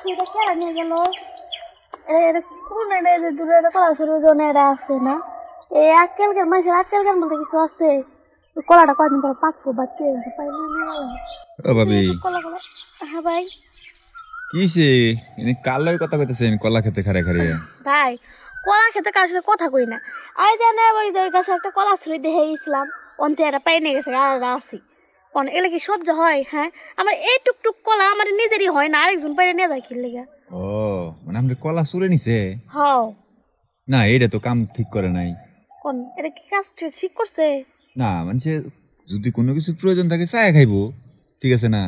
সুইটা কেড়ে নিয়ে গেল কোন এটা দূরে কলা এটা আছে না এই মানুষের মধ্যে কিছু আছে কলাটা পর পাকবো বাচ্চা পাই না নিয়ে গেল ও ভাবি। কলা কলা হ্যাঁ ভাই কিসে ইনি কার লগে কথা কইতেছেন কলা খেতে খারে খারে। ভাই, কলা খেতে কার সাথে কথা কই না। আই জানে ওই কাছে একটা কলা ছুরি দেখে গেছিলাম অন্তে একটা পাই নিয়ে গেছে, আর আসি কোন এলে কি সহ্য হয়? হ্যাঁ? আমার এই টুকটুক কলা আমার নিজেরই হয় না আরেকজন পাইরে নিয়ে যায় কি লেগে ও মানে আপনি কলা চুরে নিছে? হও। না এইটা তো কাম ঠিক করে নাই। কোন এটা কি কাজ ঠিক- ঠিক করছে? না মানে যদি কোনো কিছু প্রয়োজন থাকে চায় খাইবো ঠিক আছে না?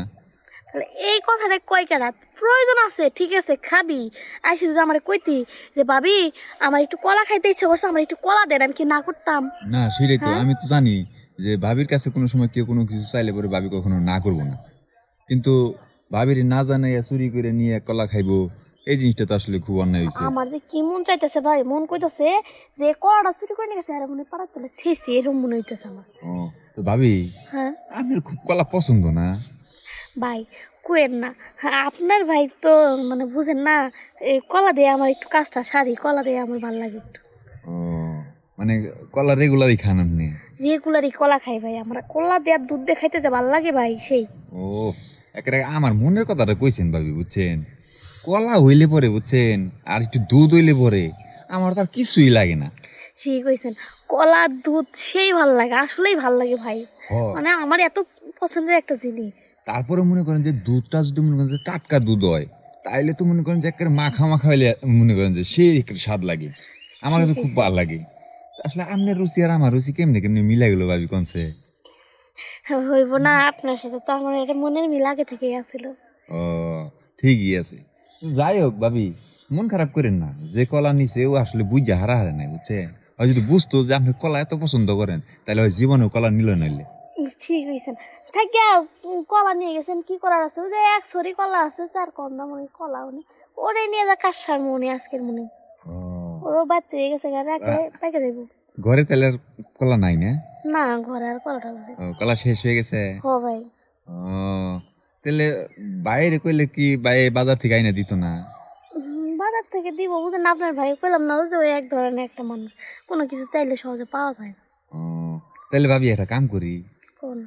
তাহলে এই কথাটা কয় কেনা প্রয়োজন আছে ঠিক আছে খাবি। আইসি যদি আমার কইতি যে ভাবি আমার একটু কলা খাইতে ইচ্ছে করছে আমার একটু কলা দেন আমি কি না করতাম? না সেটাই তো হ্যাঁ? আমি তো জানি। যে ভাবির কাছে কোনো সময় কেউ কোনো কিছু চাইলে পরে ভাবি কখনো না করব না। কিন্তু ভাবির না জানাই চুরি করে নিয়ে কলা খাইবো এই জিনিসটা তো আসলে খুব অন্যায় হয়েছে আমার যে কি মন চাইতেছে ভাই মন কইতেছে যে কলাটা চুরি করে নিয়ে গেছে আর মনে পাড়া তুলে ছেছি এরকম মনে হইতেছে আমার। ও তো ভাবি হ্যাঁ? আমার খুব কলা পছন্দ না? ভাই কুয়েন না। হ্যাঁ, আপনার ভাই তো মানে বুঝেন না এই কলা দিয়ে আমার একটু কাজটা সারি কলা দিয়ে আমার ভালো লাগে একটু। ও মানে কলা রেগুলারই খান আপনি? রেগুলারই কলা খাই ভাই আমরা কলা দেওয়ার দুধ দিয়ে খাইতে যে ভালো লাগে ভাই সেই। ও একেবারে আমার মনের কথাটা কইছেন ভাবি বুঝছেন? কলা হইলে পরে বুঝছেন? আর একটু দুধ হইলে পরে আমার তার কিছুই লাগে না। সেই কইছেন কলা দুধ সেই ভালো লাগে আসলেই ভালো লাগে ভাই। মানে আমার এত পছন্দের একটা জিনিস। তারপরে মনে করেন যে দুধটা যদি মনে করেন যে টাটকা দুধ হয় তাইলে তো মনে করেন যে একেবারে মাখা মাখা হইলে মনে করেন যে সেই একটা স্বাদ লাগে। আমার কাছে খুব ভালো লাগে। আসলে আপনার রুচি আর আমার রুচি কেমনে কেমনে মিলা গেল ভাবি কনসে হইব না আপনার সাথে তো আমার এটা মনের মিল আগে থেকেই আছিল। ও ঠিকই আছে। যাই হোক ভাবি মন খারাপ করেন না। যে কলা নিছে ও আসলে বুঝা হারা হারে নাই বুঝছে আর যদি বুঝতো যে আপনি কলা এত পছন্দ করেন তাহলে হয় জীবনেও কলা নিল নাইলে। ঠিক হয়েছেন থাকিয়া উম, কলা নিয়ে গেছেন কি করার আছে? ওই যে এক ছড়ি কলা আছে চার কন্যা মনে কলা উনি ওরে নিয়ে যা কাশার মনে আজকের মনে হয়ে গেছে গা রাখলে পাইকে দেবো। ঘরে তাহলে আর কলা নাই না? না ঘরে আর কলাটা কলা শেষ হয়ে গেছে? হ ভাই। ও তাহলে বাইরে কইলে কি বাজার থেকে আইনা দিত না? বাজার থেকে দিব বুঝেন আপনার ভাই কইলাম না ওই যে ওই এক ধরনের একটা মানুষ। কোনো কিছু চাইলে সহজে পাওয়া যায় না। ও তাহলে ভাবি একটা কাম করি। কোন?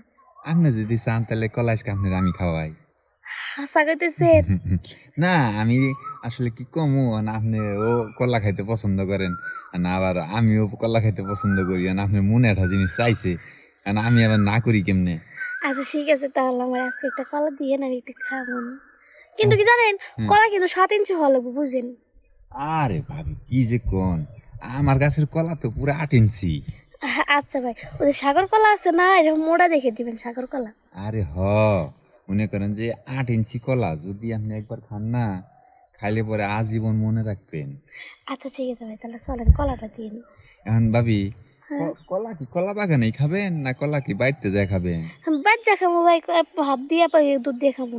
আপনি যদি চান তাহলে কলা আজকে আপনার আমি খাওয়াই। হাসা না আমি আসলে কি কমু আপনি ও কলা খাইতে পছন্দ করেন না আবার আমিও কলা খাইতে পছন্দ করি আর আপনি মনে একটা জিনিস চাইছে আর আমি আবার না করি কেমনে? আচ্ছা ঠিক আছে তাহলে আমার আজকে একটা কলা দিয়ে না একটু খাব। কিন্তু কি জানেন কলা কিন্তু সাত ইঞ্চি হলে বুঝেন। আরে ভাবি কি যে কোন? আমার গাছের কলা তো পুরো আট ইঞ্চি। আচ্ছা ভাই ওদের সাগর কলা আছে না এরকম মোড়া দেখে দিবেন সাগর কলা। আরে হ। মনে করেন যে আট ইঞ্চি কলা যদি আপনি একবার খান না খাইলে পরে আজীবন মনে রাখবেন। আচ্ছা ঠিক আছে ভাই তাহলে চলেন কলাটা দিয়ে নিন এখন ভাবি হ্যাঁ। কলা কি কলা বাগানেই খাবেন না কলা কি বাড়িতে যায় খাবেন? বাচ্চা খাব ভাই ভাত দিয়ে দুধ দিয়ে খাব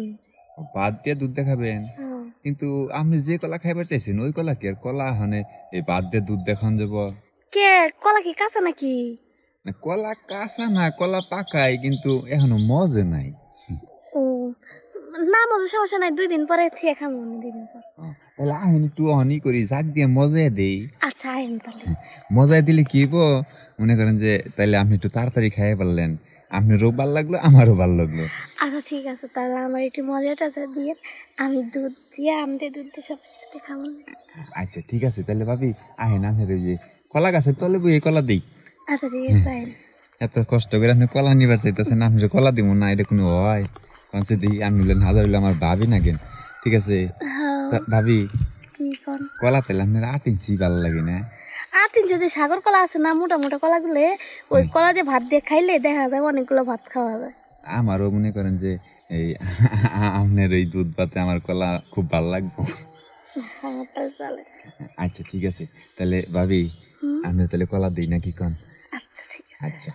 বাদ দিয়ে দুধ দেখাবেন হ্যাঁ। কিন্তু আপনি যে কলা খাইবার চাইছেন ওই কলা কি আর কলা মানে এই বাদ দিয়ে দুধ দেখান যাব? কে কলা কি কাঁচা নাকি? না কলা কাঁচা না কলা পাকাই কিন্তু এখনও মজে নাই। না মজা সমস্যা নাই দুই দিন পরে দুই দিন পর। তাহলে একটু অহনি করি জাক দিয়ে মজাই দেই। আচ্ছা আইন তাহলে। মজাই দিলে কি মনে করেন যে তাহলে আপনি একটু তাড়াতাড়ি খাইয়ে পারলেন আপনারও ভালো লাগল আমারও ভালো লাগল। আচ্ছা ঠিক আছে তাহলে আমার একটু মজা টজা দিয়ে আমি দুধ দিয়ে আমদের দুধ দিয়ে সব কিছু খাব। আচ্ছা ঠিক আছে তাহলে ভাবি আহেন আহেন ওই যে কলা গাছের তলে বই কলা দিই। আচ্ছা ঠিক আছে এত কষ্ট করে আপনি কলা নিবার চাইতেছেন আপনি যে কলা দিব না এটা কোনো হয়? কনসে দিই আমি বললেন হাজার হইলে আমার ভাবি না কেন? ঠিক আছে? হ্যাঁ। ভাবি কলা পেলে আপনার আট ইঞ্চি ভালো লাগে না? আর তিন যদি সাগর কলা আছে না মোটা মোটা কলাগুলো ওই কলা দিয়ে ভাত দিয়ে খাইলে দেখা যায় অনেকগুলো ভাত খাওয়া যায় আমারও মনে করেন যে এই আপনার এই দুধ পাতে আমার কলা খুব ভালো লাগবে। তাহলে আচ্ছা ঠিক আছে। তাহলে ভাবি আপনি তাহলে কলা দিই নাকি কন? আচ্ছা ঠিক আছে। আচ্ছা।